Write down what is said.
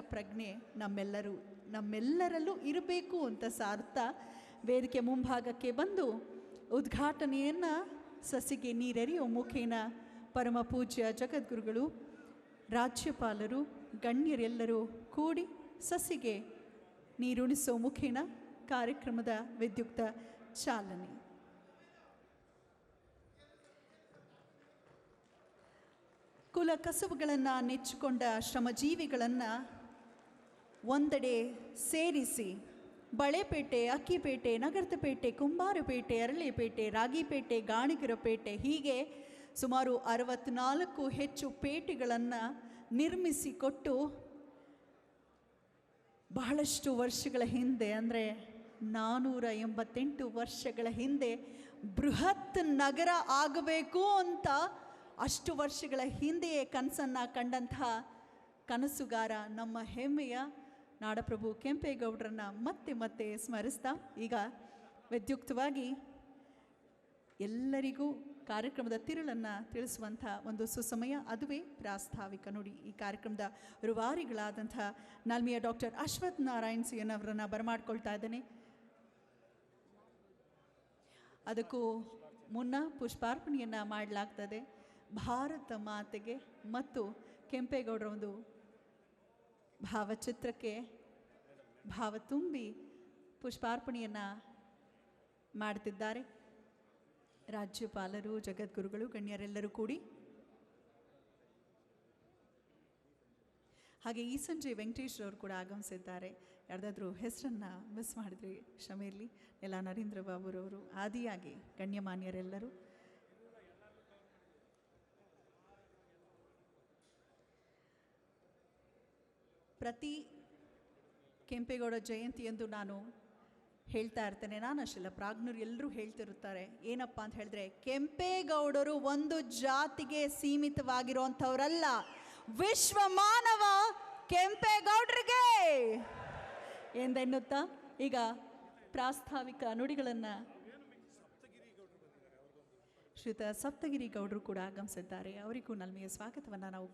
ಪ್ರಜ್ಞೆ ನಮ್ಮೆಲ್ಲರೂ, ನಮ್ಮೆಲ್ಲರಲ್ಲೂ ಇರಬೇಕು ಅಂತ ಸಾರ್ಥ ವೇದಿಕೆ ಮುಂಭಾಗಕ್ಕೆ ಬಂದು ಉದ್ಘಾಟನೆಯನ್ನು ಸಸಿಗೆ ನೀರೆರಿಯೋ ಮುಖೇನ ಪರಮ ಪೂಜ್ಯ ಜಗದ್ಗುರುಗಳು, ರಾಜ್ಯಪಾಲರು, ಗಣ್ಯರೆಲ್ಲರೂ ಕೂಡಿ ಸಸಿಗೆ ನೀರುಣಿಸೋ ಮುಖೇನ ಕಾರ್ಯಕ್ರಮದ ವಿದ್ಯುಕ್ತ ಚಾಲನೆ. ಕುಲ ಕಸುಬುಗಳನ್ನು ನೆಚ್ಚಿಕೊಂಡ ಶ್ರಮಜೀವಿಗಳನ್ನು ಒಂದೆಡೆ ಸೇರಿಸಿ ಬಳೆಪೇಟೆ, ಅಕ್ಕಿಪೇಟೆ ನಗರದಪೇಟೆ ಕುಂಬಾರಪೇಟೆ, ಅರಳಿಪೇಟೆ, ರಾಗಿಪೇಟೆ, ಗಾಣಿಗರಪೇಟೆ ಹೀಗೆ ಸುಮಾರು ಅರವತ್ನಾಲ್ಕು ಹೆಚ್ಚು ಪೇಟೆಗಳನ್ನು ನಿರ್ಮಿಸಿಕೊಟ್ಟು ಬಹಳಷ್ಟು ವರ್ಷಗಳ ಹಿಂದೆ, ಅಂದರೆ ನಾನ್ನೂರ ಎಂಬತ್ತೆಂಟು ವರ್ಷಗಳ ಹಿಂದೆ ಬೃಹತ್ ನಗರ ಆಗಬೇಕು ಅಂತ ಅಷ್ಟು ವರ್ಷಗಳ ಹಿಂದೆಯೇ ಕನಸನ್ನು ಕಂಡಂತಹ ಕನಸುಗಾರ ನಮ್ಮ ಹೆಮ್ಮೆಯ ನಾಡಪ್ರಭು ಕೆಂಪೇಗೌಡರನ್ನ ಮತ್ತೆ ಮತ್ತೆ ಸ್ಮರಿಸ್ತಾ ಈಗ ವಿದ್ಯುಕ್ತವಾಗಿ ಎಲ್ಲರಿಗೂ ಕಾರ್ಯಕ್ರಮದ ತಿರುಳನ್ನು ತಿಳಿಸುವಂಥ ಒಂದು ಸುಸಮಯ, ಅದುವೇ ಪ್ರಾಸ್ತಾವಿಕ ನುಡಿ. ಈ ಕಾರ್ಯಕ್ರಮದ ರುವಾರಿಗಳಾದಂಥ ನಾಲ್ಮಿಯ doctor Ashwath Narayan C N ಅವರನ್ನು ಬರಮಾಡ್ಕೊಳ್ತಾ ಇದ್ದೇನೆ. ಅದಕ್ಕೂ ಮುನ್ನ ಪುಷ್ಪಾರ್ಪಣೆಯನ್ನು ಮಾಡಲಾಗ್ತದೆ. ಭಾರತ ಮಾತೆಗೆ ಮತ್ತು ಕೆಂಪೇಗೌಡರ ಒಂದು ಭಾವಚಿತ್ರಕ್ಕೆ ಭಾವ ತುಂಬಿ ಪುಷ್ಪಾರ್ಪಣೆಯನ್ನು ಮಾಡ್ತಿದ್ದಾರೆ. ರಾಜ್ಯಪಾಲರು, ಜಗದ್ಗುರುಗಳು, ಗಣ್ಯರೆಲ್ಲರೂ ಕೂಡಿ. ಹಾಗೆ ಈ ಸಂಜೆ ವೆಂಕಟೇಶ್ ಅವರು ಕೂಡ ಆಗಮಿಸಿದ್ದಾರೆ. ಯಾರ್ದಾದ್ರೂ ಹೆಸರನ್ನು ಮಿಸ್ ಮಾಡಿದ್ರಿ ಕ್ಷಮೆ ಇರಲಿ ಎಲ್ಲ ನರೇಂದ್ರ ಬಾಬುರವರು ಆದಿಯಾಗಿ ಗಣ್ಯಮಾನ್ಯರೆಲ್ಲರೂ. ಪ್ರತಿ ಕೆಂಪೇಗೌಡ ಜಯಂತಿಯಂದು ನಾನು ಹೇಳ್ತಾ ಇರ್ತೇನೆ. ನಾನು ಅಷ್ಟಿಲ್ಲ ಪ್ರಾಜ್ಞರು ಎಲ್ಲರೂ ಹೇಳ್ತಿರುತ್ತಾರೆ. ಏನಪ್ಪ ಅಂತ ಹೇಳಿದ್ರೆ, ಕೆಂಪೇಗೌಡರು ಒಂದು ಜಾತಿಗೆ ಸೀಮಿತವಾಗಿರುವಂಥವರಲ್ಲ. ವಿಶ್ವ ಮಾನವ ಕೆಂಪೇಗೌಡರಿಗೆ ಎಂದೆನ್ನುತ್ತಾ ಈಗ ಪ್ರಾಸ್ತಾವಿಕ ನುಡಿಗಳನ್ನು ಶ್ರೀತ ಸಪ್ತಗಿರಿ ಗೌಡರು ಕೂಡ ಆಗಮಿಸಿದ್ದಾರೆ. ಅವರಿಗೂ ನಲ್ಮೆಯ ಸ್ವಾಗತವನ್ನು ನಾವು